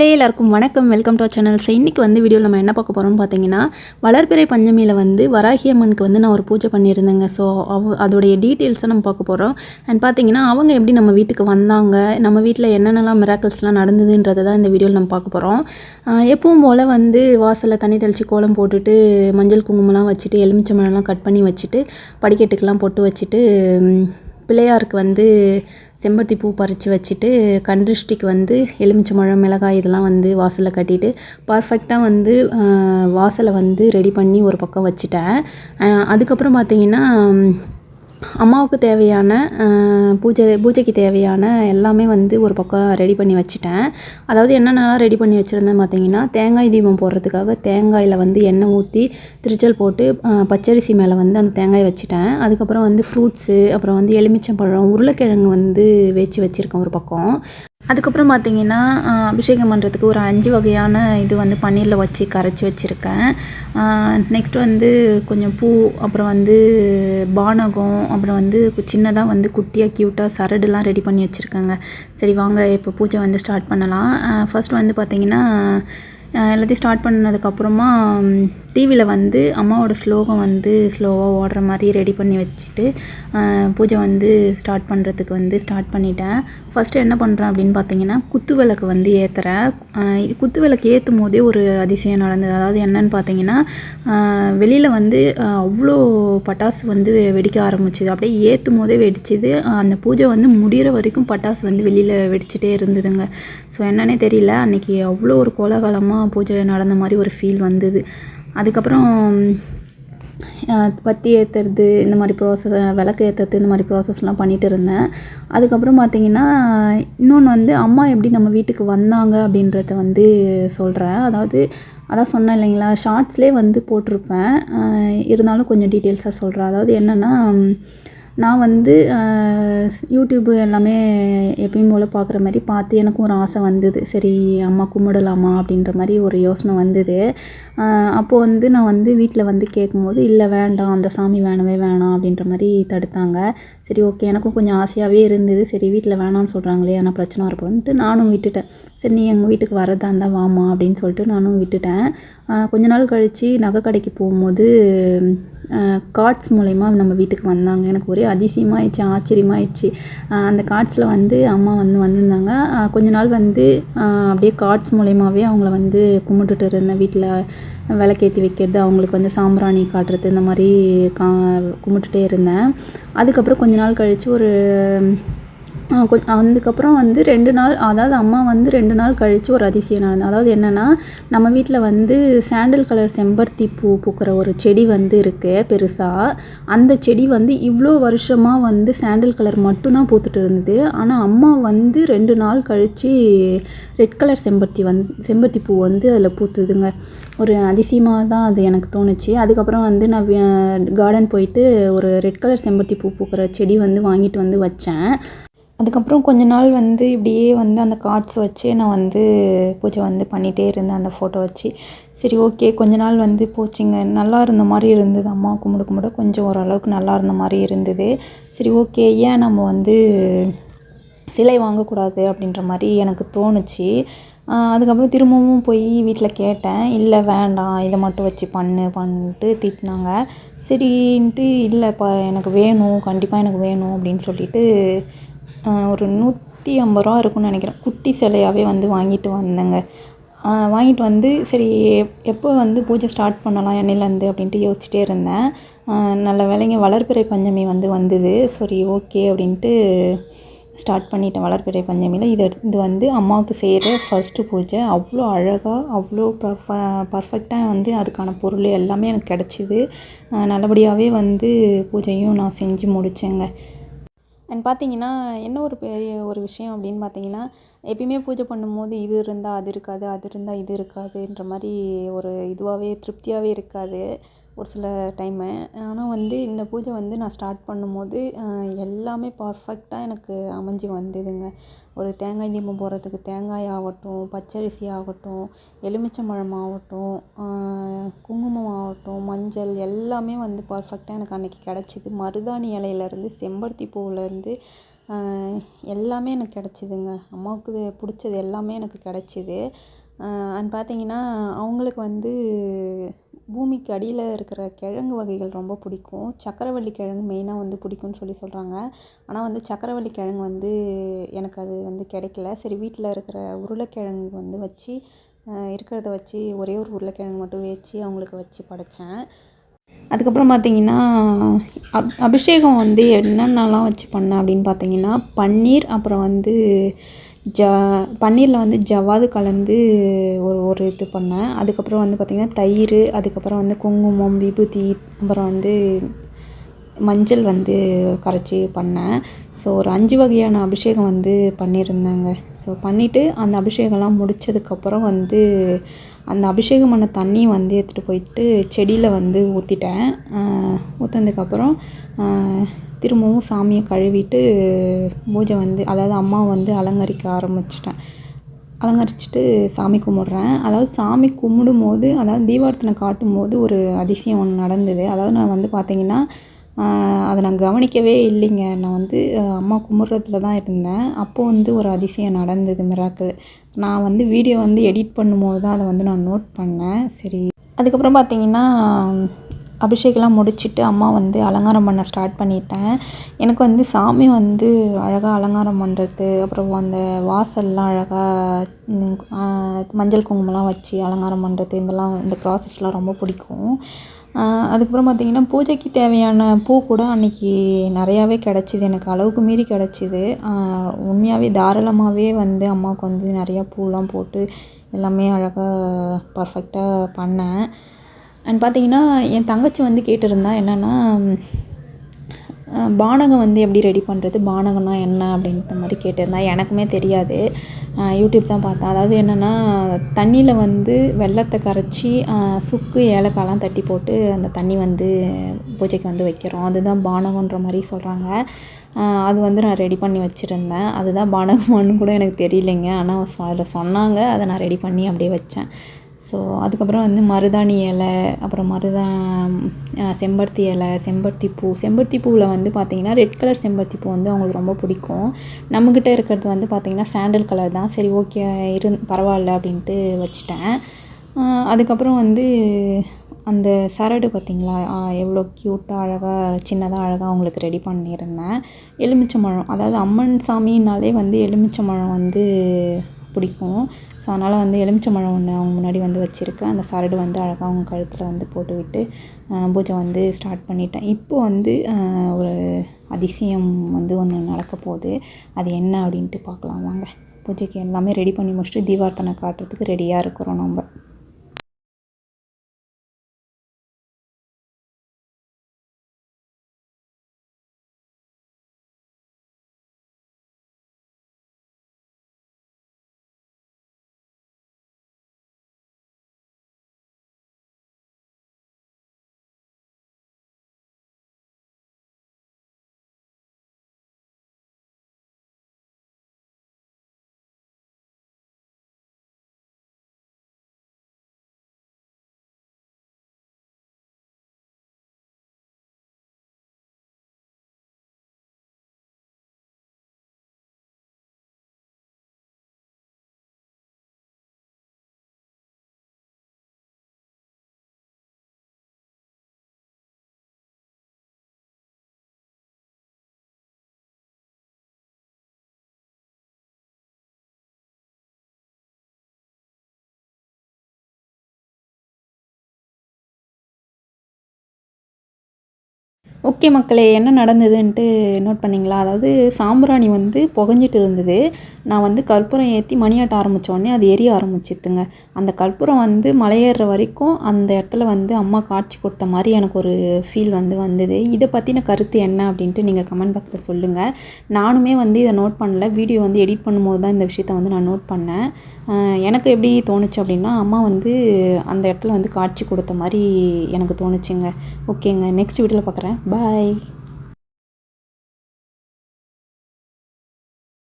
மக்களே எல்லாருக்கும் வணக்கம். வெல்கம் டு சேனல் ஸோ இன்றைக்கி வந்து வீடியோவில் நம்ம என்ன பார்க்க போகிறோம்னு பார்த்தீங்கன்னா வளர்பிறை பஞ்சமியில் வந்து வராகி அம்மனுக்கு வந்து நான் ஒரு பூஜை பண்ணியிருந்தேங்க. ஸோ அவ அதோடைய டீட்டெயில்ஸை நம்ம பார்க்க போகிறோம் அண்ட் பார்த்தீங்கன்னா அவங்க எப்படி நம்ம வீட்டுக்கு வந்தாங்க நம்ம வீட்டில் என்னென்னலாம் மிராக்கல்ஸ்லாம் நடந்ததுன்றதை தான் இந்த வீடியோவில் நம்ம பார்க்க போகிறோம் எப்பவும் போல் வந்து வாசலில் தண்ணி தெளித்து கோலம் போட்டுட்டு மஞ்சள் குங்குமம்லாம் வச்சுட்டு எலுமிச்சம்பழம்லாம் கட் பண்ணி வச்சுட்டு படிக்கட்டுக்கெலாம் பொட்டு வச்சுட்டு பிள்ளையாருக்கு வந்து செம்பருத்தி பூ பறித்து வச்சுட்டு கண்திருஷ்டிக்கு வந்து எலுமிச்சம்பழம் மிளகாய் இதெல்லாம் வந்து வாசலில் கட்டிட்டு பர்ஃபெக்டாக வந்து வாசலை வந்து ரெடி பண்ணி ஒரு பக்கம் வச்சுட்டேன். அதுக்கப்புறம் பார்த்தீங்கன்னா அம்மாவுக்கு தேவையான பூஜை பூஜைக்கு தேவையான எல்லாமே வந்து ஒரு பக்கம் ரெடி பண்ணி வச்சுட்டேன். அதாவது என்னென்னலாம் ரெடி பண்ணி வச்சுருந்தேன் பார்த்தீங்கன்னா தேங்காய் தீபம் போடுறதுக்காக தேங்காயில் வந்து எண்ணெய் ஊற்றி திருச்சல் போட்டு பச்சரிசி மேலே வந்து அந்த தேங்காய் வச்சுட்டேன். அதுக்கப்புறம் வந்து ஃப்ரூட்ஸு அப்புறம் வந்து எலுமிச்சம்பழம் உருளைக்கிழங்கு வந்து வச்சு வச்சுருக்கேன் ஒரு பக்கம். அதுக்கப்புறம் பார்த்திங்கன்னா அபிஷேகம் பண்ணுறதுக்கு ஒரு அஞ்சு வகையான இது வந்து பன்னீரில் வச்சு கரைச்சி வச்சுருக்கேன். நெக்ஸ்ட் வந்து கொஞ்சம் பூ அப்புறம் வந்து பானகம் அப்புறம் வந்து சின்னதாக வந்து குட்டியாக க்யூட்டாக சரடுலாம் ரெடி பண்ணி வச்சுருக்கேங்க. சரி வாங்க இப்போ பூஜை வந்து ஸ்டார்ட் பண்ணலாம். ஃபர்ஸ்ட் வந்து பார்த்திங்கன்னா எல்லாத்தையும் ஸ்டார்ட் பண்ணதுக்கப்புறமா டிவியில் வந்து அம்மாவோட ஸ்லோகம் வந்து ஸ்லோவாக ஓடுற மாதிரி ரெடி பண்ணி வச்சுட்டு பூஜை வந்து ஸ்டார்ட் பண்ணுறதுக்கு வந்து ஸ்டார்ட் பண்ணிட்டேன். ஃபஸ்ட்டு என்ன பண்ணுறேன் அப்படின்னு பார்த்தீங்கன்னா குத்து விளக்கு வந்து ஏற்றுறேன் குத்து விளக்கு ஏற்றும் போதே ஒரு அதிசயம் நடந்தது. அதாவது என்னன்னு பார்த்தீங்கன்னா வெளியில் வந்து அவ்வளோ பட்டாசு வந்து வெடிக்க ஆரம்பிச்சிது. அப்படியே ஏற்றும் போதே வெடிச்சிது. அந்த பூஜை வந்து முடிகிற வரைக்கும் பட்டாசு வந்து வெளியில் வெடிச்சிட்டே இருந்ததுங்க. ஸோ என்னன்னே தெரியல. அன்றைக்கி அவ்வளோ ஒரு கோலாகலமாக பூஜை நடந்த மாதிரி ஒரு ஃபீல் வந்தது. அதுக்கப்புறம் பத்தி ஏற்றுறது இந்த மாதிரி ப்ராசஸ் விளக்கு ஏற்றுறது இந்த மாதிரி ப்ராசஸ்லாம் பண்ணிட்டு இருந்தேன். அதுக்கப்புறம் பார்த்தீங்கன்னா இன்னொன்று வந்து அம்மா எப்படி நம்ம வீட்டுக்கு வந்தாங்க அப்படின்றத வந்து சொல்கிறேன் அதாவது அதான் சொன்னேன் இல்லைங்களா ஷார்ட்ஸ்லேயே வந்து போட்டிருப்பேன். இருந்தாலும் கொஞ்சம் டீட்டெயில்ஸாக சொல்கிறேன் அதாவது என்னென்னா நான் வந்து யூடியூப்பு எல்லாமே எப்பயும் போல் பார்க்குற மாதிரி பார்த்து எனக்கும் ஒரு ஆசை வந்தது. சரி அம்மா கும்பிடலாமா அப்படின்ற மாதிரி ஒரு யோசனை வந்தது. அப்போது வந்து நான் வந்து வீட்டில் வந்து கேட்கும்போது இல்லை வேண்டாம். அந்த சாமி வேணவே வேணாம். அப்படின்ற மாதிரி தடுத்தாங்க. சரி ஓகே. எனக்கும் கொஞ்சம் ஆசையாகவே இருந்தது. சரி வீட்டில் வேணாம்னு சொல்கிறாங்களே ஆனால் பிரச்சனை வரப்போன்ட்டு நானும் விட்டுட்டேன். சரி நீ எங்கள் வீட்டுக்கு வரதா இருந்தால் வாமா அப்படின்னு சொல்லிட்டு நானும் விட்டுட்டேன். கொஞ்ச நாள் கழித்து நகை கடைக்கு போகும்போது கார்ட்ஸ் மூலயமா நம்ம வீட்டுக்கு வந்தாங்க. எனக்கு ஒரே அதிசயமாயிடுச்சு ஆச்சரியமாயிடுச்சு. அந்த கார்ட்ஸில் வந்து அம்மா வந்து வந்திருந்தாங்க. கொஞ்ச நாள் வந்து அப்படியே கார்ட்ஸ் மூலயமாவே அவங்கள வந்து கும்பிட்டுட்டு இருந்தேன் வீட்டில் விளக்கேற்றி வைக்கிறது அவங்களுக்கு வந்து சாம்பிராணி காட்டுறது இந்த மாதிரி கா கும்பிட்டுட்டே இருந்தேன். அதுக்கப்புறம் கொஞ்ச நாள் கழித்து ஒரு அதுக்கப்புறம் வந்து ரெண்டு நாள் அதாவது அம்மா வந்து ரெண்டு நாள் கழித்து ஒரு அதிசயம் நடந்தது. அதாவது என்னென்னா நம்ம வீட்டில் வந்து சாண்டல் கலர் செம்பருத்தி பூ பூக்கிற ஒரு செடி வந்து இருக்குது பெருசாக அந்த செடி வந்து இவ்வளோ வருஷமாக வந்து சாண்டல் கலர் மட்டும்தான் பூத்துட்டு இருந்தது. ஆனால் அம்மா வந்து ரெண்டு நாள் கழித்து ரெட் கலர் செம்பருத்தி வந் செம்பருத்தி பூ வந்து அதில் பூத்துதுங்க. ஒரு அதிசயமாக தான் அது எனக்கு தோணுச்சு. அதுக்கப்புறம் வந்து நான் கார்டன் போயிட்டு ஒரு ரெட் கலர் செம்பருத்தி பூ பூக்கிற செடி வந்து வாங்கிட்டு வந்து வச்சேன். அதுக்கப்புறம் கொஞ்ச நாள் வந்து இப்படியே வந்து அந்த கார்ட்ஸ் வச்சு நான் வந்து பூஜை வந்து பண்ணிகிட்டே இருந்தேன் அந்த ஃபோட்டோ வச்சு. சரி ஓகே கொஞ்ச நாள் வந்து போச்சுங்க. நல்லா இருந்த மாதிரி இருந்தது. அம்மா கும்பிட கும்பிட. கொஞ்சம் ஓரளவுக்கு நல்லா இருந்த மாதிரி இருந்தது. சரி ஓகே ஏன் நம்ம வந்து சிலை வாங்கக்கூடாது அப்படின்ற மாதிரி எனக்கு தோணுச்சு. அதுக்கப்புறம் திரும்பவும் போய் வீட்டில் கேட்டேன். இல்லை வேண்டாம். இதை மட்டும் வச்சு பண்ணு பண்ணிட்டு திட்டினாங்க. சரின்ட்டு இல்லைப்பா எனக்கு வேணும். கண்டிப்பாக எனக்கு வேணும் அப்படின்னு சொல்லிட்டு ஒரு நூற்றி ஐம்பது ரூபா இருக்கும்னு நினைக்கிறேன். குட்டி சிலையாகவே வந்து வாங்கிட்டு வந்தேங்க. வாங்கிட்டு வந்து சரி எப்போ வந்து பூஜை ஸ்டார்ட் பண்ணலாம் எண்ணெயிலேருந்து அப்படின்ட்டு யோசிச்சுட்டே இருந்தேன். நல்ல வேலைங்க வளர்பிறை பஞ்சமி வந்து வந்தது. சரி ஓகே அப்படின்ட்டு ஸ்டார்ட் பண்ணிட்டேன் வளர்பிறை பஞ்சமியில் இது இது வந்து அம்மாவுக்கு செய்கிற ஃபர்ஸ்ட்டு பூஜை. அவ்வளோ அழகாக அவ்வளோ பர்ஃப பர்ஃபெக்டாக வந்து அதுக்கான பொருள் எல்லாமே எனக்கு கிடச்சிது. நல்லபடியாகவே வந்து பூஜையும் நான் செஞ்சு முடித்தேங்க அண்ட் பார்த்தீங்கன்னா என்ன ஒரு பெரிய ஒரு விஷயம் அப்படின்னு பார்த்தீங்கன்னா எப்பயுமே பூஜை பண்ணும்போது இது இருந்தால் அது இருக்காது அது இருந்தால் இது இருக்காதுன்ற மாதிரி ஒரு இதுவாகவே திருப்தியாகவே இருக்காது. ஒரு சில டைமு ஆனால் வந்து இந்த பூஜை வந்து நான் ஸ்டார்ட் பண்ணும்போது எல்லாமே பர்ஃபெக்டாக எனக்கு அமைஞ்சு வந்ததுங்க. ஒரு தேங்காய் தீபம் போடுறதுக்கு தேங்காய் ஆகட்டும் பச்சரிசி ஆகட்டும் எலுமிச்சம்பழம் ஆகட்டும் குங்குமம் ஆகட்டும் மஞ்சள் எல்லாமே வந்து பர்ஃபெக்டாக எனக்கு அன்றைக்கி கிடச்சிது. மருதாணி இலையிலேருந்து செம்பருத்தி பூவிலேருந்து எல்லாமே எனக்கு கிடச்சிதுங்க. அம்மாவுக்கு பிடிச்சது எல்லாமே எனக்கு கிடச்சிது. அண்ட் பார்த்தீங்கன்னா அவங்களுக்கு வந்து பூமிக்கு அடியில் இருக்கிற கிழங்கு வகைகள் ரொம்ப பிடிக்கும். சக்கரவள்ளி கிழங்கு மெயினாக வந்து பிடிக்கும்னு சொல்லி சொல்கிறாங்க ஆனால் வந்து சக்கரவள்ளி கிழங்கு வந்து எனக்கு அது வந்து கிடைக்கல. சரி வீட்டில் இருக்கிற உருளைக்கிழங்கு வந்து வச்சு இருக்கிறத வச்சு ஒரே ஒரு உருளைக்கிழங்கு மட்டும் வச்சு அவங்களுக்கு வச்சு படைச்சேன். அதுக்கப்புறம் பார்த்தீங்கன்னா அப் அபிஷேகம் வந்து என்னென்னலாம் வச்சு பண்ணேன் அப்படின்னு பார்த்தீங்கன்னா பன்னீர் அப்புறம் வந்து ஜ பன்னீரில் வந்து ஜவ்வாது கலந்து ஒரு ஒரு இது பண்ணேன். அதுக்கப்புறம் வந்து பார்த்திங்கன்னா தயிர் அதுக்கப்புறம் வந்து குங்குமம் விபூதி அப்புறம் வந்து மஞ்சள் வந்து கரைச்சி பண்ணேன். ஸோ ஒரு அஞ்சு வகையான அபிஷேகம் வந்து பண்ணியிருந்தேங்க. ஸோ பண்ணிவிட்டு அந்த அபிஷேகம்லாம் முடித்ததுக்கப்புறம் வந்து அந்த அபிஷேகம் பண்ண தண்ணி வந்து எடுத்துகிட்டு போயிட்டு செடியில் வந்து ஊற்றிட்டேன் ஊற்றுனதுக்கப்புறம் திரும்பவும் சாமியை கழுவிட்டு பூஜை வந்து அதாவது அம்மாவை வந்து அலங்கரிக்க ஆரம்பிச்சிட்டேன். அலங்கரிச்சுட்டு சாமி கும்பிட்றேன். அதாவது சாமி கும்பிடும் போது அதாவது தீபார்த்தனை காட்டும் போது ஒரு அதிசயம் ஒன்று நடந்தது. அதாவது நான் வந்து பார்த்தீங்கன்னா அதை நான் கவனிக்கவே இல்லைங்க. நான் வந்து அம்மா கும்பிட்றதுல தான் இருந்தேன். அப்போது வந்து ஒரு அதிசயம் நடந்தது மிராக்கள். நான் வந்து வீடியோ வந்து எடிட் பண்ணும்போது தான் அதை வந்து நான் நோட் பண்ணேன். சரி. அதுக்கப்புறம் பார்த்தீங்கன்னா அபிஷேகம்லாம் முடிச்சுட்டு அம்மா வந்து அலங்காரம் பண்ண ஸ்டார்ட் பண்ணிட்டேன். எனக்கு வந்து சாமி வந்து அழகாக அலங்காரம் பண்ணுறது அப்புறம் அந்த வாசல்லாம் அழகாக மஞ்சள் குங்குமம்லாம் வச்சு அலங்காரம் பண்ணுறது இதெல்லாம் இந்த ப்ராசஸ்லாம் ரொம்ப பிடிக்கும். அதுக்கப்புறம் பார்த்திங்கன்னா பூஜைக்கு தேவையான பூ கூட அன்றைக்கி நிறையாவே கிடச்சிது. எனக்கு அளவுக்கு மீறி கிடச்சிது. உண்மையாகவே தாராளமாகவே வந்து அம்மாவுக்கு வந்து நிறையா பூலாம் போட்டு எல்லாமே அழகாக பர்ஃபெக்டாக பண்ணேன். அண்ட் பார்த்தீங்கன்னா என் தங்கச்சி வந்து கேட்டிருந்தா என்னென்னா பானகம் வந்து எப்படி ரெடி பண்ணுறது பானகம்னா என்ன? அப்படின்ற மாதிரி கேட்டிருந்தா. எனக்குமே தெரியாது. யூடியூப் தான் பார்த்தேன் அதாவது என்னென்னா தண்ணியில் வந்து வெல்லத்தை கரைச்சி சுக்கு ஏலக்காயெலாம் தட்டி போட்டு அந்த தண்ணி வந்து பூஜைக்கு வந்து வைக்கிறோம். அதுதான் பானகன்ற மாதிரி சொல்கிறாங்க அது வந்து நான் ரெடி பண்ணி வச்சுருந்தேன். அதுதான் பானகம்னு கூட எனக்கு தெரியலைங்க. ஆனால் அதில் சொன்னாங்க. அதை நான் ரெடி பண்ணி அப்படியே வச்சேன். ஸோ அதுக்கப்புறம் வந்து மருதாணி இலை அப்புறம் மருதா செம்பருத்தி இலை செம்பருத்தி பூ. செம்பருத்தி பூவில் வந்து பார்த்திங்கன்னா ரெட் கலர் செம்பருத்தி பூ வந்து அவங்களுக்கு ரொம்ப பிடிக்கும். நம்மக்கிட்ட இருக்கிறது வந்து பார்த்திங்கன்னா சாண்டல் கலர் தான். சரி ஓகே இரு பரவாயில்ல அப்படின்ட்டு வச்சுட்டேன். அதுக்கப்புறம் வந்து அந்த சரடு பார்த்திங்களா எவ்வளோ க்யூட்டாக அழகாக சின்னதாக அழகாக அவங்களுக்கு ரெடி பண்ணியிருந்தேன். எலுமிச்சம்பழம் அதாவது அம்மன் சாமின்னாலே வந்து எலுமிச்சம்பழம் வந்து பிடிக்கும். ஸோ அதனால் வந்து எலுமிச்சம்பழம் ஒன்று அவங்க முன்னாடி வந்து வச்சுருக்கேன். அந்த சரடு வந்து அழகாக அவங்க கழுத்தில் வந்து போட்டுவிட்டு பூஜை வந்து ஸ்டார்ட் பண்ணிட்டேன். இப்போ வந்து ஒரு அதிசயம் வந்து ஒன்று நடக்க போகுது. அது என்ன அப்படின்ட்டு பார்க்கலாம். வாங்க. பூஜைக்கு எல்லாமே ரெடி பண்ணி முடிச்சுட்டு தீபார்த்தனை காட்டுறதுக்கு ரெடியாக இருக்கிறோம் நம்ம. ஓகே மக்களே என்ன நடந்ததுன்ட்டு நோட் பண்ணிங்களா? அதாவது சாம்பிராணி வந்து புகஞ்சிட்டு இருந்தது. நான் வந்து கற்பூரம் ஏற்றி மணியாட்ட ஆரம்பித்தோடனே அது எரிய ஆரம்பிச்சித்துங்க அந்த கற்பூரம் வந்து மலையேற வரைக்கும் அந்த இடத்துல வந்து அம்மா காட்சி கொடுத்த மாதிரி எனக்கு ஒரு ஃபீல் வந்து வந்தது. இதை பற்றின கருத்து என்ன அப்படின்ட்டு நீங்கள் கமெண்ட் பாக்ஸில் சொல்லுங்கள் நானுமே வந்து இதை நோட் பண்ணல. வீடியோ வந்து எடிட் பண்ணும்போது தான் இந்த விஷயத்தை வந்து நான் நோட் பண்ணேன். எனக்கு எப்படி தோணுச்சு அப்படின்னா அம்மா வந்து அந்த இடத்துல வந்து காட்சி கொடுத்த மாதிரி எனக்கு தோணுச்சுங்க. ஓகேங்க நெக்ஸ்ட் வீடியோவில் பார்க்குறேன் பாய்